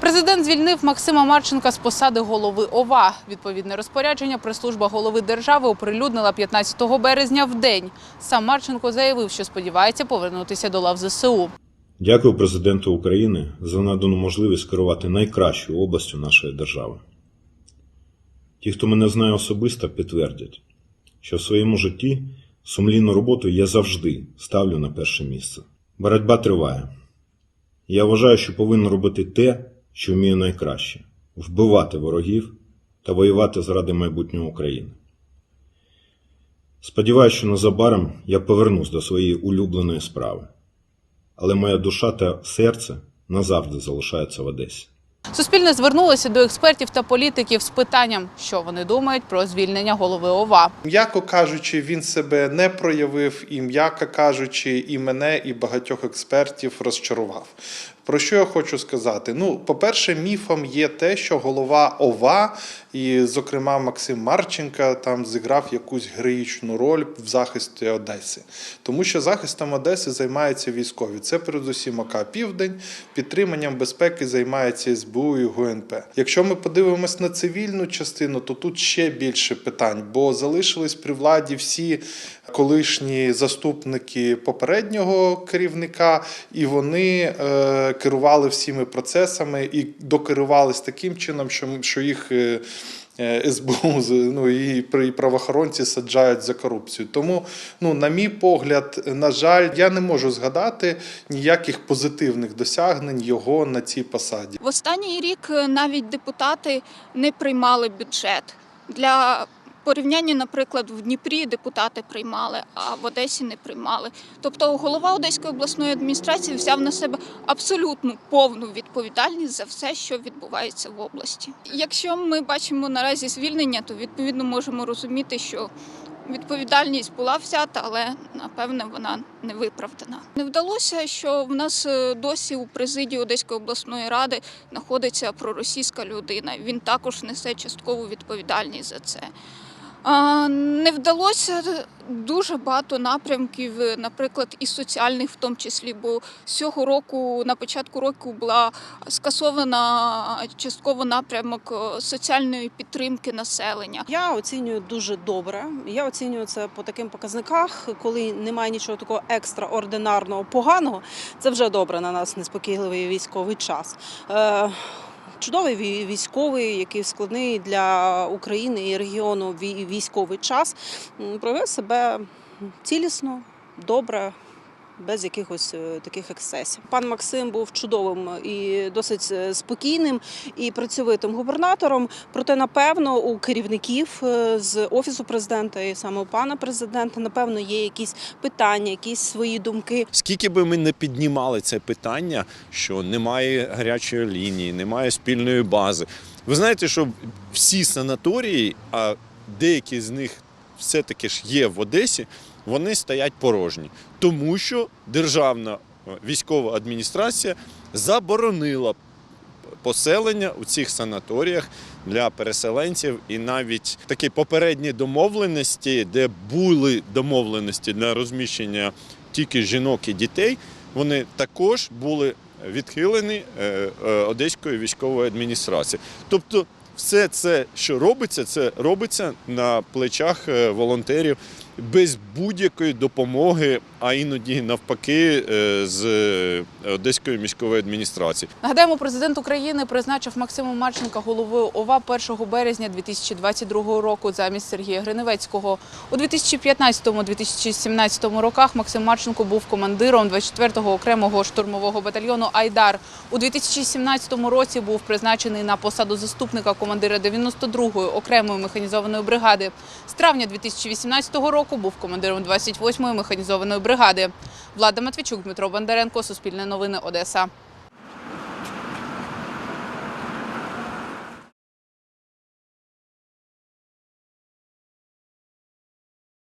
Президент звільнив Максима Марченка з посади голови ОВА. Відповідне розпорядження прес-служба голови держави оприлюднила 15 березня в день. Сам Марченко заявив, що сподівається повернутися до лав ЗСУ. Дякую президенту України за надану можливість керувати найкращою областю нашої держави. Ті, хто мене знає особисто, підтвердять, що в своєму житті сумлінну роботу я завжди ставлю на перше місце. Боротьба триває. Я вважаю, що повинен робити те, що вмію найкраще вбивати ворогів та воювати заради майбутнього України. Сподіваюся, що незабаром я повернусь до своєї улюбленої справи але моя душа та серце назавжди залишаються в Одесі. Суспільне звернулося до експертів та політиків з питанням, що вони думають про звільнення голови ОВА. М'яко кажучи, він себе не проявив, і м'яко кажучи, і мене, і багатьох експертів розчарував. Про що я хочу сказати? Ну, по-перше, міфом є те, що голова ОВА, і, зокрема, Максим Марченка там зіграв якусь героїчну роль в захисті Одеси. Тому що захистом Одеси займаються військові. Це передусім ОК Південь, підтриманням безпеки займається СБУ і ГУНП. Якщо ми подивимось на цивільну частину, то тут ще більше питань, бо залишились при владі всі колишні заступники попереднього керівника, і вони е, керували всіми процесами і докерувались таким чином, що, що їх. Е, е, СБУ ну, і правоохоронці саджають за корупцію. Тому, ну, на мій погляд, на жаль, я не можу згадати ніяких позитивних досягнень його на цій посаді. В останній рік е, навіть депутати не приймали бюджет. Для порівняння, наприклад, в Дніпрі депутати приймали, а в Одесі не приймали. Тобто голова Одеської обласної адміністрації взяв на себе абсолютну повну відповідальність за все, що відбувається в області. Якщо ми бачимо наразі звільнення, то відповідно можемо розуміти, що Відповідальність була взята, але напевне вона не виправдана. Не вдалося, що в нас е, досі у президії Одеської обласної ради знаходиться проросійська людина. Він також несе часткову відповідальність за це. Не вдалося дуже багато напрямків, е, наприклад, і соціальних, в тому числі, бо цього року, на початку року, була скасована частково напрямок е, соціальної підтримки населення. Я оцінюю дуже добре. Я оцінюю це по таким показниках, коли немає нічого такого екстраординарного поганого. Це вже добре на нас неспокійливий військовий час. Чудовий вій- військовий, який складний для України і регіону вій- військовий час, проявив себе цілісно, добре. Без якихось е, таких ексцесів. Пан Максим був чудовим і досить е, спокійним і працьовитим губернатором. Проте, напевно, у керівників е, з офісу президента і саме у пана президента, напевно, є якісь питання, якісь свої думки. Скільки би ми не піднімали це питання, що немає гарячої лінії, немає спільної бази. Ви знаєте, що всі санаторії, а деякі з них все-таки ж є в Одесі, вони стоять порожні, тому що державна е, військова адміністрація заборонила поселення у цих санаторіях для переселенців, і навіть такі попередні домовленості, де були домовленості для розміщення тільки жінок і дітей, вони також були відхилені е, е, Одеською військовою адміністрацією. Тобто, все це, що робиться, це робиться на плечах волонтерів без будь-якої допомоги, а іноді навпаки е, з е, Одеської міської адміністрації. Нагадаємо, президент України призначив Максима Марченка головою ОВА 1 березня 2022 року замість Сергія Гриневецького. У 2015-2017 роках Максим Марченко був командиром 24-го окремого штурмового батальйону Айдар. У 2017 році був призначений на посаду заступника командира 92-ї окремої механізованої бригади. З травня 2018 року був командиром 28-ї механізованої бригади. Влада Матвійчук, Дмитро Бондаренко, Суспільне новини, Одеса.